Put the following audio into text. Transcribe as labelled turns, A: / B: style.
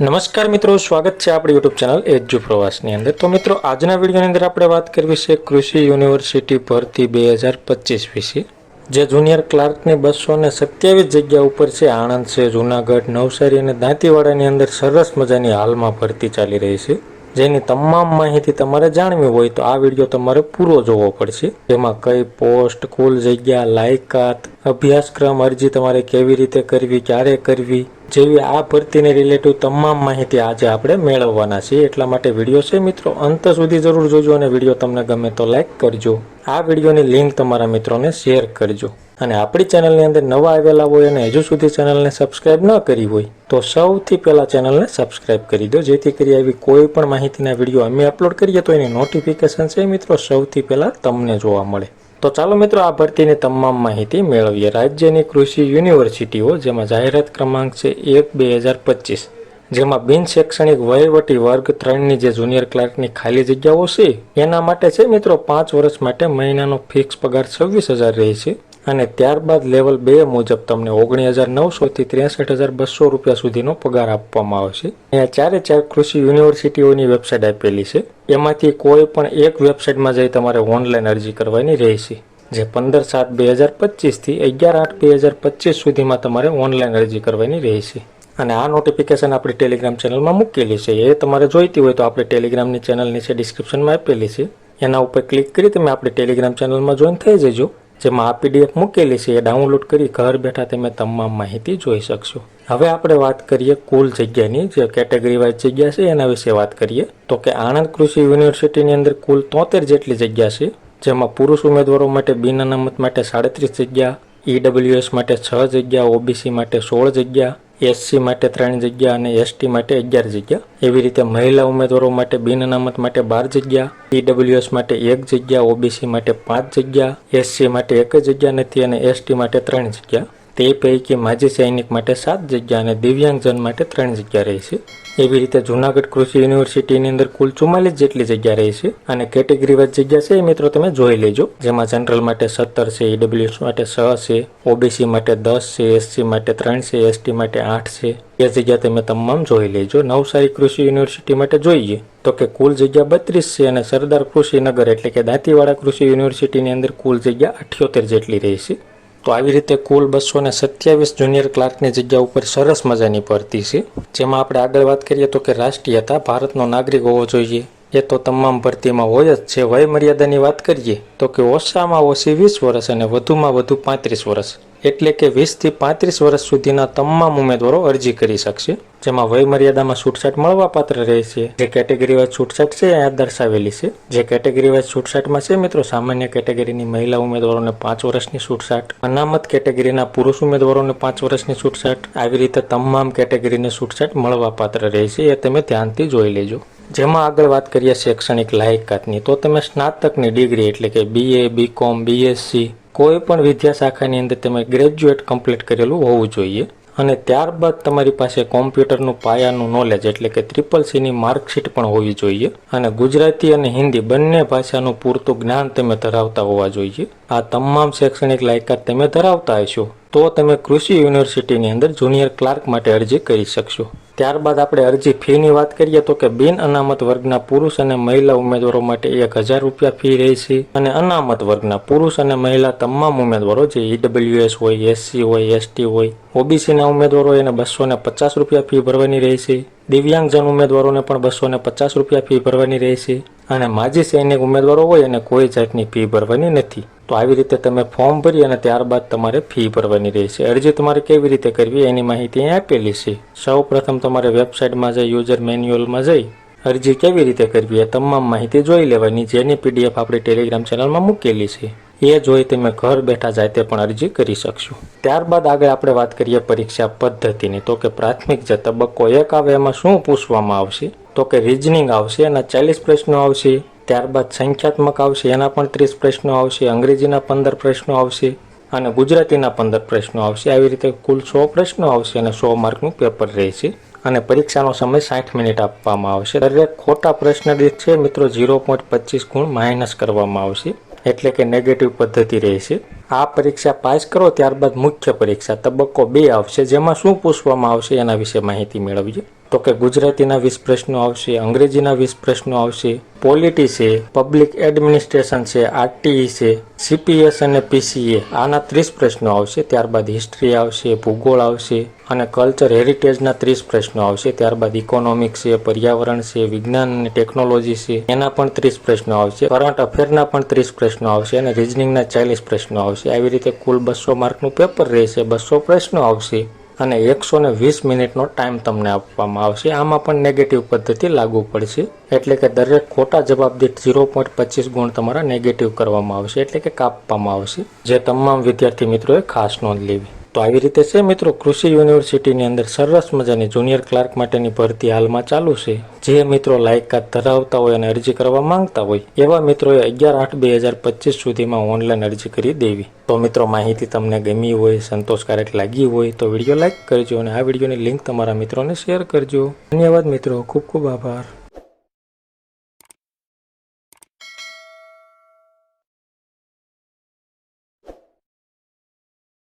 A: નમસ્કાર મિત્રો, સ્વાગત છે આપણી યુટ્યુબ ચેનલ એજ્યુ પ્રવાસની અંદર. તો મિત્રો, આજના વિડીયોની અંદર આપણે વાત કરવી છે કૃષિ યુનિવર્સિટી ભરતી બે હજાર પચીસ વિશે. જે જુનિયર ક્લાર્કની બસો ને સત્યાવીસ જગ્યા ઉપર છે. આણંદ છે, જુનાગઢ, નવસારી અને દાંતીવાડાની અંદર સરસ મજાની હાલમાં ભરતી ચાલી રહી છે. જેની તમામ માહિતી તમારે જાણવી હોય તો આ વીડિયો તમારે પૂરો જોવો પડશે. જેમાં કઈ પોસ્ટ, કુલ જગ્યા, લાયકાત, અભ્યાસક્રમ અરજી તમારે કેવી રીતે કરવી, ક્યારે કરવી જેવી આ ભરતીને રિલેટિવ તમામ માહિતી આજે આપણે મેળવવાના છીએ. એટલા માટે વીડિયો છે મિત્રો, અંત સુધી જરૂર જોજો અને વીડિયો તમને ગમે તો લાઈક કરજો. આ વિડીયોની લિંક તમારા મિત્રોને શેર કરજો. અને આપણી ચેનલની અંદર નવા આવેલા હોય અને હજુ સુધી ચેનલને સબસ્ક્રાઇબ ન કરી હોય, તો સૌથી પહેલાં ચેનલને સબસ્ક્રાઇબ કરી દો. જેથી કરી આવી કોઈ પણ માહિતીના વીડિયો અમે અપલોડ કરીએ તો એની નોટિફિકેશન છે મિત્રો, સૌથી પહેલાં તમને જોવા મળે. તો ચાલો મિત્રો, આ ભરતીની તમામ માહિતી મેળવીએ. રાજ્યની કૃષિ યુનિવર્સિટીઓ, જેમાં જાહેરાત ક્રમાંક છે એક બે હજાર પચીસ. જેમાં બિન શૈક્ષણિક વહીવટી વર્ગ ત્રણની જે જુનિયર ક્લાર્કની ખાલી જગ્યાઓ છે, એના માટે છે મિત્રો, પાંચ વર્ષ માટે મહિનાનો ફિક્સ પગાર છવ્વીસ હજાર રહે છે. અને ત્યારબાદ લેવલ બે મુજબ તમને ઓગણીસ હજાર નવસોથી ત્રેસઠ હજાર બસો રૂપિયા સુધીનો પગાર આપવામાં આવશે. અહીંયા ચારે ચાર કૃષિ યુનિવર્સિટીઓની વેબસાઇટ આપેલી છે. એમાંથી કોઈ પણ એક વેબસાઇટમાં જઈ તમારે ઓનલાઈન અરજી કરવાની રહેશે. જે પંદર સાત બે હજાર પચીસથી અગિયાર આઠ બે હજાર પચીસ સુધીમાં તમારે ઓનલાઈન અરજી કરવાની રહેશે. અને આ નોટિફિકેશન આપણી ટેલિગ્રામ ચેનલમાં મૂકેલી છે. એ તમારે જોઈતી હોય તો આપણે ટેલિગ્રામની ચેનલ નીચે ડિસ્ક્રિપ્શનમાં આપેલી છે. એના ઉપર ક્લિક કરી તમે આપણી ટેલિગ્રામ ચેનલમાં જોઈન થઈ જજો. જેમાં આ પીડીએફ મૂકેલી છે એ ડાઉનલોડ કરી ઘર બેઠા તમે તમામ માહિતી જોઈ શકશો. હવે આપણે વાત કરીએ કુલ જગ્યાની, જે કેટેગરી વાઇઝ જગ્યા છે એના વિશે વાત કરીએ. તો કે આણંદ કૃષિ યુનિવર્સિટીની અંદર કુલ તોતેર જેટલી જગ્યા છે, જેમાં પુરુષ ઉમેદવારો માટે બિન અનામત માટે સાડત્રીસ જગ્યા ઈડબ્લ્યુએસ માટે છ જગ્યા, ઓબીસી માટે સોળ જગ્યા એસસી માટે ત્રણ જગ્યા અને એસટી માટે અગિયાર જગ્યા. એવી રીતે મહિલા ઉમેદવારો માટે બિન અનામત માટે બાર જગ્યા ઈડબ્લ્યુએસ માટે એક જગ્યા ઓબીસી માટે પાંચ જગ્યા એસસી માટે એક જ જગ્યા નથી અને એસટી માટે ત્રણ જગ્યા. તે પૈકી માજી સૈનિક માટે સાત જગ્યા અને દિવ્યાંગજન માટે ત્રણ જગ્યા રહેશે એવી રીતે જુનાગઢ કૃષિ યુનિવર્સિટીની અંદર કુલ ચુમ્માલીસ જેટલી જગ્યા રહેશે અને કેટેગરી વાઇઝ જગ્યા છે એ મિત્રો તમે જોઈ લેજો. જેમાં જનરલ માટે સત્તર છે ઈડબ્લ્યુએસ માટે છ છે, ઓબીસી માટે દસ છે, એસસી માટે ત્રણ છે, એસટી માટે આઠ છે. એ જગ્યા તમે તમામ જોઈ લેજો. નવસારી કૃષિ યુનિવર્સિટી માટે જોઈએ તો કે કુલ જગ્યા બત્રીસ છે અને સરદાર કૃષિ નગર એટલે કે દાંતીવાડા કૃષિ યુનિવર્સિટીની અંદર કુલ જગ્યા અઠ્યોતેર જેટલી રહેશે તો આવી રીતે કુલ બસો ને સત્યાવીસ જુનિયર ક્લાર્કની જગ્યા ઉપર સરસ મજાની ભરતી છે. જેમાં આપણે આગળ વાત કરીએ તો કે રાષ્ટ્રીયતા ભારતનો નાગરિક હોવો જોઈએ. એ તો તમામ ભરતીમાં હોય જ છે. વય મર્યાદાની વાત કરીએ તો કે ઓછામાં ઓછી વીસ વર્ષ અને વધુમાં વધુ પાંત્રીસ વર્ષ. એટલે કે વીસથી પાંત્રીસ વર્ષ સુધીના તમામ ઉમેદવારો અરજી કરી શકશે, જેમાં વય મર્યાદામાં છૂટછાટ મળવાપાત્ર રહેશે જે કેટેગરી વાઇઝ છૂટછાટ છે અહીંયા દર્શાવેલી છે. જે કેટેગરી વાઇઝ છૂટછાટમાં છે મિત્રો, સામાન્ય કેટેગરીની મહિલા ઉમેદવારોને પાંચ વર્ષની છૂટછાટ, અનામત કેટેગરીના પુરુષ ઉમેદવારોને પાંચ વર્ષની છૂટછાટ, આવી રીતે તમામ કેટેગરીને છૂટછાટ મળવાપાત્ર રહેશે એ તમે ધ્યાનથી જોઈ લેજો. જેમાં આગળ વાત કરીએ શૈક્ષણિક લાયકાતની, તો તમે સ્નાતકની ડિગ્રી એટલે કે બીએ બીકોમ બીએસસી કોઈ પણ વિદ્યા અંદર તમે ગ્રેજ્યુએટ કમ્પ્લીટ કરેલું હોવું જોઈએ અને ત્યારબાદ તમારી પાસે કોમ્પ્યુટરનું પાયાનું નોલેજ એટલે કે ટ્રિપલ સીની માર્કશીટ પણ હોવી જોઈએ અને ગુજરાતી અને હિન્દી બંને ભાષાનું પૂરતું જ્ઞાન તમે ધરાવતા હોવા જોઈએ. આ તમામ શૈક્ષણિક લાયકાત તમે ધરાવતા હશો તો તમે કૃષિ યુનિવર્સિટીની અંદર જુનિયર ક્લાર્ક માટે અરજી કરી શકશો. ત્યારબાદ આપણે અરજી ફીની વાત કરીએ તો કે બિન અનામત વર્ગના પુરુષ અને મહિલા ઉમેદવારો માટે એક હજાર રૂપિયા ફી રહેશે. અને અનામત વર્ગના પુરુષ અને મહિલા તમામ ઉમેદવારો, જે ઈડબ્લ્યુએસ હોય એસસી હોય એસટી હોય, ઓબીસીના ઉમેદવારો એને બસો ને પચાસ રૂપિયા ફી ભરવાની રહેશે. દિવ્યાંગજન ઉમેદવારોને પણ બસો ને પચાસ રૂપિયા ફી ભરવાની રહેશે. અને માજી સૈનિક ઉમેદવારો હોય એને કોઈ જાતની ફી ભરવાની નથી. તો આવી રીતે તમે ફોર્મ ભરી અને ત્યારબાદ તમારે ફી ભરવાની રહેશે. અરજી તમારે કેવી રીતે કરવી એની માહિતી આપેલી છે. સૌ પ્રથમ તમારે વેબસાઇટમાં જઈ યુઝર મેન્યુઅલમાં જઈ, અરજી કેવી રીતે કરવી એ તમામ માહિતી જોઈ લેવાની, જેની પીડીએફ આપણી ટેલિગ્રામ ચેનલમાં મૂકેલી છે. એ જોઈ તમે ઘર બેઠા જાતે પણ અરજી કરી શકશો. ત્યારબાદ આગળ આપણે વાત કરીએ પરીક્ષા પદ્ધતિની. તો કે પ્રાથમિક જે તબક્કો એક આવે એમાં શું પૂછવામાં આવશે? તો કે રિઝનિંગ આવશે અને ચાલીસ પ્રશ્નો આવશે. ત્યારબાદ સંખ્યાત્મક આવશે, એના પણ ત્રીસ પ્રશ્નો આવશે, અંગ્રેજીના પંદર પ્રશ્નો આવશે અને ગુજરાતીના પંદર પ્રશ્નો આવશે. આવી રીતે કુલ સો પ્રશ્નો આવશે અને સો માર્કનું પેપર રહેશે. અને પરીક્ષાનો સમય સાઠ મિનિટ આપવામાં આવશે. દરેક ખોટા પ્રશ્ન દીઠ છે, મિત્રો, ઝીરો પોઈન્ટ પચીસ ગુણ માઇનસ કરવામાં આવશે. એટલે કે નેગેટિવ પદ્ધતિ રહેશે. આ પરીક્ષા પાસ કરો, ત્યારબાદ મુખ્ય પરીક્ષા તબક્કો બે આવશે, જેમાં શું પૂછવામાં આવશે એના વિશે માહિતી મેળવીએ તો કે ગુજરાતીના વીસ પ્રશ્નો આવશે, અંગ્રેજીના વીસ પ્રશ્નો આવશે, પોલિટી છે, પબ્લિક એડમિનિસ્ટ્રેશન છે, આરટીઈ છે, સીપીએસ અને પીસીએ, આના ત્રીસ પ્રશ્નો આવશે, ત્યારબાદ હિસ્ટ્રી આવશે, ભૂગોળ આવશે અને કલ્ચર હેરિટેજના ત્રીસ પ્રશ્નો આવશે, ત્યારબાદ ઇકોનોમિક્સ છે, પર્યાવરણ છે, વિજ્ઞાન અને ટેકનોલોજી છે, એના પણ ત્રીસ પ્રશ્નો આવશે, કરંટ અફેરના પણ ત્રીસ પ્રશ્નો આવશે અને રિઝનિંગના ચાલીસ પ્રશ્નો આવશે. આવી રીતે કુલ બસો માર્કનું પેપર રહેશે, બસો પ્રશ્નો આવશે. અને એકસો ને વીસ મિનિટનો ટાઈમ તમને આપવામાં આવશે. આમાં પણ નેગેટિવ પદ્ધતિ લાગુ પડશે. એટલે કે દરેક ખોટા જવાબ દીઠ ઝીરો પોઈન્ટ પચીસ ગુણ તમારા નેગેટિવ કરવામાં આવશે. એટલે કે કાપવામાં આવશે. જે તમામ વિદ્યાર્થી મિત્રોએ ખાસ નોંધ લેવી. તો આવી રીતે છે મિત્રો? કૃષિ યુનિવર્સિટીની અંદર સરસ મજાની જુનિયર ક્લાર્ક માટેની ભરતી હાલમાં ચાલુ છે. જે મિત્રો લાયકાત ધરાવતા હોય અને અરજી કરવા માંગતા હોય, એવા મિત્રોએ અગિયાર આઠ બે હજાર પચીસ સુધીમાં ઓનલાઈન અરજી કરી દેવી. તો મિત્રો, માહિતી તમને ગમી હોય, સંતોષકારક લાગી હોય, તો વીડિયો લાઇક કરજો અને આ વિડીયોની લિંક તમારા મિત્રોને શેર કરજો. ધન્યવાદ મિત્રો. ખૂબ ખૂબ આભાર.